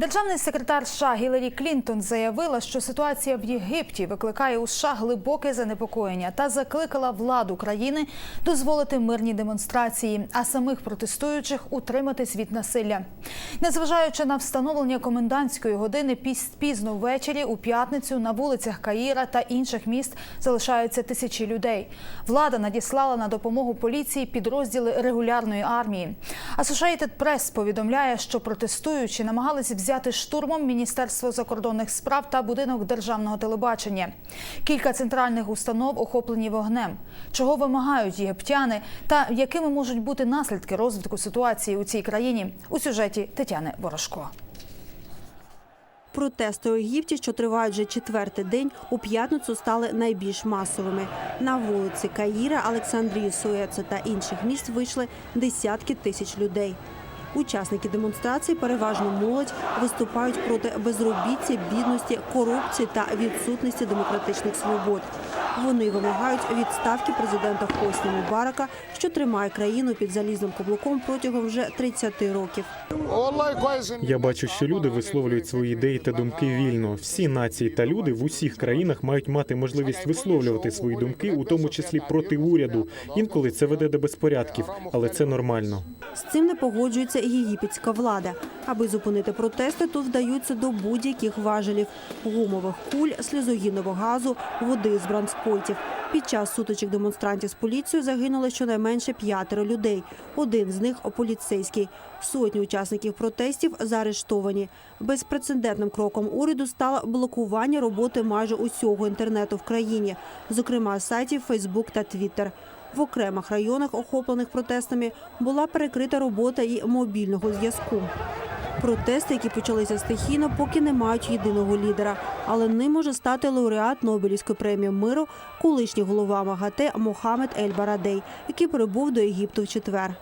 Державний секретар США Гіларі Клінтон заявила, що ситуація в Єгипті викликає у США глибоке занепокоєння та закликала владу країни дозволити мирні демонстрації, а самих протестуючих утриматись від насилля. Незважаючи на встановлення комендантської години пізно ввечері у п'ятницю на вулицях Каїра та інших міст залишаються тисячі людей. Влада надіслала на допомогу поліції підрозділи регулярної армії. Associated Press повідомляє, що протестуючі намагалися взяти штурмом Міністерство закордонних справ та будинок державного телебачення. Кілька центральних установ охоплені вогнем. Чого вимагають єгиптяни та якими можуть бути наслідки розвитку ситуації у цій країні у сюжеті Тетяни Ворожко. Протести у Єгипті, що тривають вже четвертий день, у п'ятницю стали найбільш масовими. На вулиці Каїра, Олександрії, Суеца та інших міст вийшли десятки тисяч людей. Учасники демонстрації, переважно молодь, виступають проти безробіття, бідності, корупції та відсутності демократичних свобод. Вони вимагають відставки президента Хосні Мубарака, що тримає країну під залізним каблуком протягом вже 30 років. Я бачу, що люди висловлюють свої ідеї та думки вільно. Всі нації та люди в усіх країнах мають мати можливість висловлювати свої думки, у тому числі проти уряду. Інколи це веде до безпорядків, але це нормально. З цим не погоджується і єгипетська влада. Аби зупинити протести, тут вдаються до будь-яких важелів – гумових куль, сльозогінного газу, води з бранспойтів. Під час сутичок демонстрантів з поліцією загинуло щонайменше п'ятеро людей. Один з них – поліцейський. Сотні учасників протестів заарештовані. Безпрецедентним кроком уряду стало блокування роботи майже усього інтернету в країні, зокрема сайтів Фейсбук та Твіттер. В окремих районах, охоплених протестами, була перекрита робота і мобільного зв'язку. Протести, які почалися стихійно, поки не мають єдиного лідера. Але ним може стати лауреат Нобелівської премії миру, колишній голова МАГАТЕ Мохамед Ель Барадей, який прибув до Єгипту в четвер.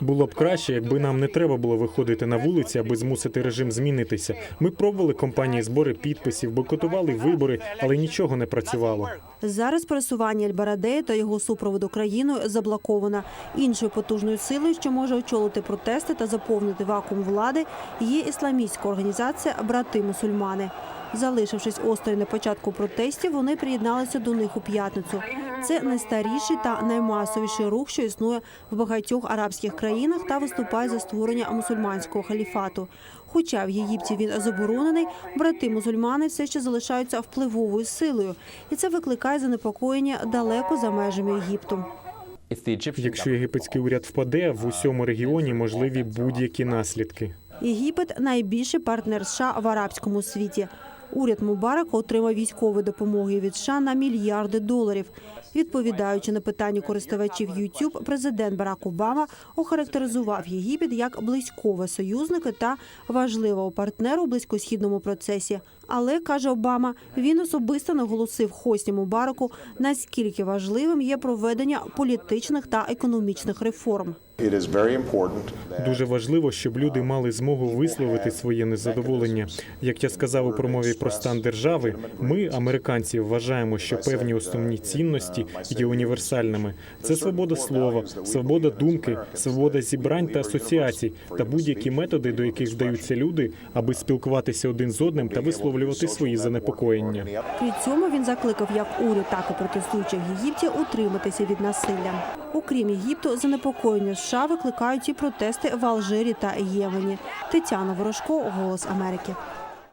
Було б краще, якби нам не треба було виходити на вулиці, аби змусити режим змінитися. Ми пробували кампанії збори підписів, бойкотували вибори, але нічого не працювало. Зараз пересування Ель-Барадея та його супроводу країною заблоковано. Іншою потужною силою, що може очолити протести та заповнити вакуум влади, є ісламістська організація Брати мусульмани. Залишившись осторонь на початку протестів, вони приєдналися до них у п'ятницю. Це найстаріший та наймасовіший рух, що існує в багатьох арабських країнах та виступає за створення мусульманського халіфату. Хоча в Єгипті він заборонений, брати мусульмани все ще залишаються впливовою силою, і це викликає занепокоєння далеко за межами Єгипту. Якщо єгипетський уряд впаде, в усьому регіоні можливі будь-які наслідки. Єгипет найбільший партнер США в арабському світі. Уряд Мубарака отримав військової допомоги від США на мільярди доларів. Відповідаючи на питання користувачів YouTube, президент Барак Обама охарактеризував Єгипет як близького союзника та важливого партнера у близькосхідному процесі. Але каже Обама, він особисто наголосив Хосні Мубараку, наскільки важливим є проведення політичних та економічних реформ. It is very important that Дуже важливо, щоб люди мали змогу висловити своє незадоволення. Як я сказав у промові про стан держави, ми, американці, вважаємо, що певні основні цінності є універсальними. Це свобода слова, свобода думки, свобода зібрань та асоціацій та будь-які методи, до яких вдаються люди, аби спілкуватися один з одним та висловлювати свої занепокоєння. При цьому він закликав як уряд, так і протестуючих в Єгипті утриматися від насилля. Окрім Єгипту, занепокоєння США викликають і протести в Алжирі та Ємені. Тетяна Ворожко, Голос Америки.